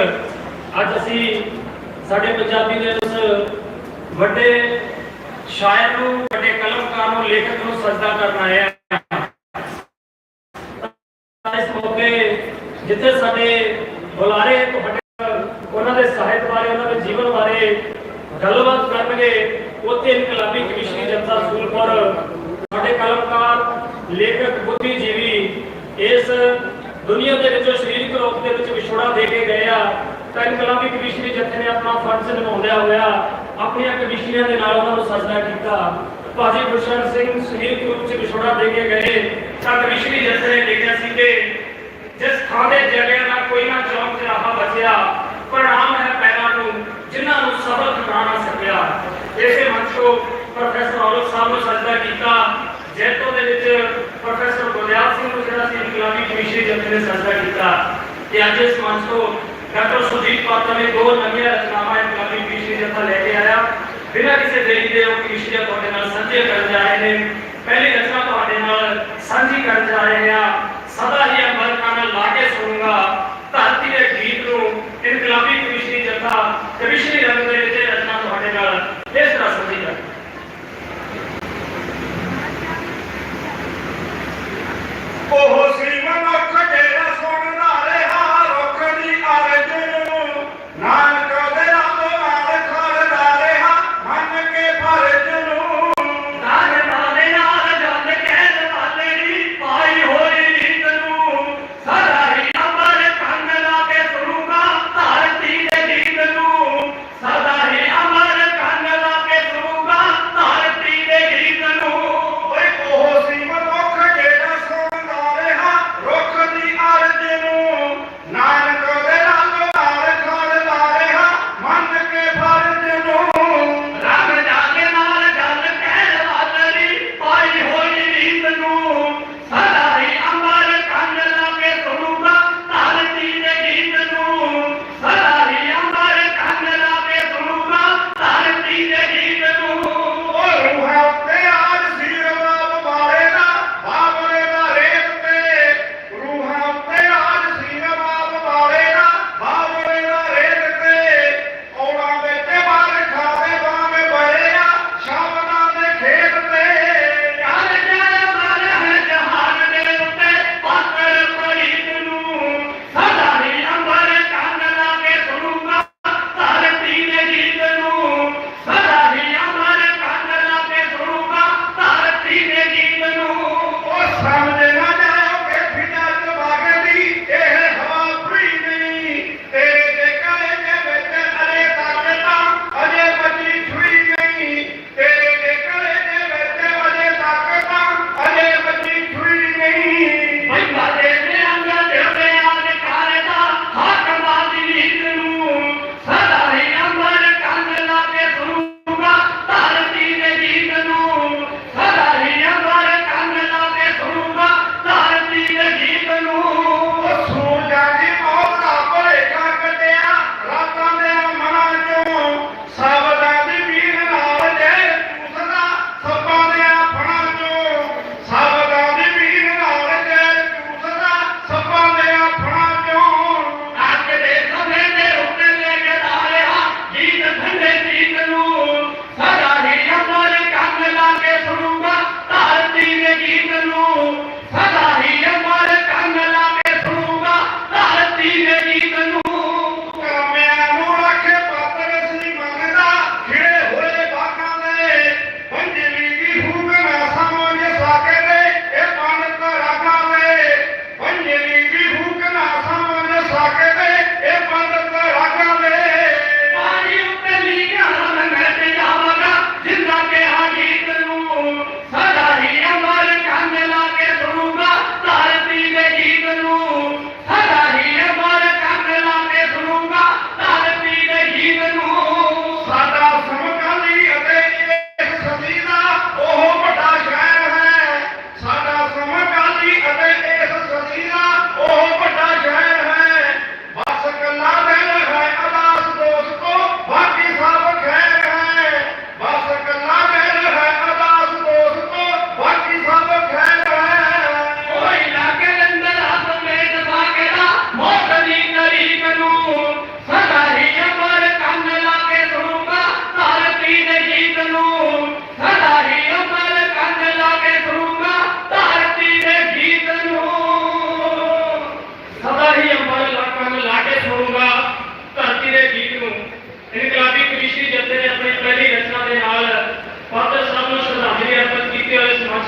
ਅੱਜ ਅਸੀਂ ਸਾਡੇ ਪੰਜਾਬੀ ਦੇ ਉਸ ਵੱਡੇ ਸ਼ਾਇਰ ਨੂੰ, ਵੱਡੇ ਕਲਮਕਾਰ ਨੂੰ, ਲੇਖਕ ਨੂੰ ਸਜਦਾ ਕਰਨ ਆਏ ਹਾਂ। ਇਸ ਮੌਕੇ ਜਿੱਥੇ ਸਾਡੇ ਬੁਲਾਰੇ ਉਹਨਾਂ ਦੇ ਸਾਹਿਤ ਬਾਰੇ, ਉਹਨਾਂ ਦੇ ਜੀਵਨ ਬਾਰੇ ਗੱਲਬਾਤ ਕਰਨਗੇ, ਉੱਥੇ ਇਨਕਲਾਬੀ ਕਮਿਸ਼ਨਰੀ ਜਨਤਾ ਸੂਲਪੁਰ ਸਾਡੇ ਕਲਮਕਾਰ ਲੇਖਕ ਦੁਨੀਆ ਦੇ ਵਿੱਚੋਂ ਸਰੀਰਕ ਰੂਪ ਦੇ ਵਿੱਚ ਵਿਛੋੜਾ ਦੇ ਕੇ ਗਏ ਆ। ਤਾਂ ਇਨਕਲਾਬੀ ਕਮਿਸ਼ਨਰੀ ਜਥੇ ਨੇ ਆਪਣਾ ਫਰਜ਼ ਨਿਭਾਉਂਦਿਆਂ ਹੋਇਆ ਆਪਣੀਆਂ ਕਮਿਸ਼ਨਰੀਆਂ ਦੇ ਨਾਲ ਉਹਨਾਂ ਨੂੰ ਸਜਦਾ ਕੀਤਾ। ਭਾਜੀ ਗੁਰਸ਼ਰਨ ਸਿੰਘ ਸਰੀਰਕ ਰੂਪ ਵਿੱਚ ਵਿਛੋੜਾ ਦੇ ਕੇ ਗਏ। ਤਾਂ ਕਮਿਸ਼ਨਰੀ ਜਥੇ ਨੇ ਲਿਖਿਆ ਸੀ ਕਿ ਜਿਸ ਥਾਂ ਦੇ ਜਲਿਆ ਨਾ, ਕੋਈ ਨਾ ਚੌਂਕ ਚਰਾਹਾ ਬਚਿਆ। ਪ੍ਰਣਾਮ ਹੈ ਪੈਰਾਂ ਨੂੰ ਜਿਨ੍ਹਾਂ ਨੂੰ ਸਬਰ ਠਿਕਾਣਾ ਨਾ ਸਕਿਆ ਇਸੇ ਮੰਚ ਤੋਂ ਪ੍ਰੋਫੈਸਰ ਔਲਖ ਸਾਹਿਬ ਨੂੰ ਸਜਦਾ ਕੀਤਾ ਜੈਤੋ ਦੇ ਵਿੱਚ ਪ੍ਰੋਫੈਸਰ ਗੁਰਦਿਆਲ ਸਿੰਘ ਨੂੰ ਜਿਹੜਾ ਸੀ ਇਨਕਲਾਬੀ ਨੇ ਸਜਦਾ ਕੀਤਾ ਤੇ ਅੱਜ ਇਸ ਮੰਚ ਤੋਂ ਡਾਕਟਰ ਸੁਜੀਤ ਪਾਤਰ ਨੇ ਦੋ ਨਵੀਆਂ ਰਚਨਾਵਾਂ ਇਨਕਲਾਬੀ ਕਮਿਸ਼ਨਰੀ ਜਥਾ ਲੈ ਕੇ ਆਇਆ। ਬਿਨਾਂ ਕਿਸੇ ਦੇਰੀ ਦੇ ਉਹ ਕਮਿਸ਼ਨਰੀ ਤੁਹਾਡੇ ਨਾਲ ਸਾਂਝੇ ਕਰਨ ਜਾ ਰਹੇ ਨੇ। ਪਹਿਲੀ ਰਚਨਾ ਤੁਹਾਡੇ ਨਾਲ ਸਾਂਝੀ ਕਰਨ ਜਾ ਰਹੇ ਆ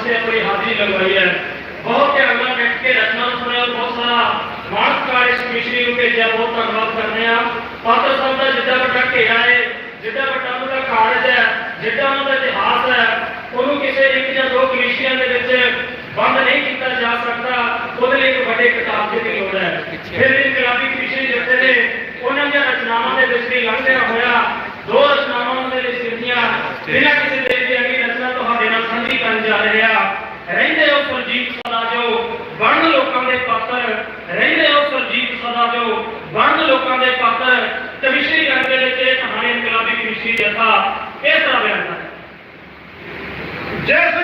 से अपनी हाजिरी लगवाई है बहुत ध्यान बैठ के रचना सुने और बहुत सारा ਮਾਰਕਕਾਰੀ ਕਮਿਸ਼ਨਰੀ ਨੂੰ ਭੇਜਿਆ, ਬਹੁਤ ਧੰਨਵਾਦ ਕਰਨੇ ਆ ਪਾਤਰ ਸਾਹਿਬ ਦਾ ਜਿੱਦਾਂ ਵੱਡਾ ਘੇਰਾ ਹੈ ਜਿੱਦਾਂ ਵੱਡਾ ਉਹਨਾਂ ਦਾ ਕਾਰਜ ਹੈ ਜਿੱਦਾਂ ਉਹਨਾਂ ਦਾ ਇਤਿਹਾਸ ਹੈ, ਉਹਨੂੰ ਕਿਸੇ ਇੱਕ ਜਾਂ ਦੋ ਕਮਿਸ਼ਨਰੀਆਂ ਦੇ ਵਿੱਚ ਬੰਦ ਨਹੀਂ ਕੀਤਾ ਜਾ ਸਕਦਾ, ਉਹਦੇ ਲਈ ਇੱਕ ਵੱਡੇ ਕਿਤਾਬ ਦੀ ਲੋੜ ਹੈ। ਫਿਰ ਸੁਰਜੀਤ ਸਦਾ ਜੋ ਬਣਨ ਲੋਕਾਂ ਦੇ ਪਾਤਰ ਰਹਿੰਦੇ ਹੋ ਸੁਰਜੀਤ ਸਦਾ ਜੋ ਬਣਨ ਲੋਕਾਂ ਦੇ ਪਾਤਰ, ਕਵਿਸ਼ਰੀ ਰੰਗ ਦੇ ਵਿੱਚ ਇਹ ਕਹਾਣੀ ਇਨਕਲਾਬੀ ਕਵਿਸ਼ਰੀ ਜਥਾ ਇਸ ਤਰ੍ਹਾਂ ਬਿਆਨ ਹੈ। ਜਿਸ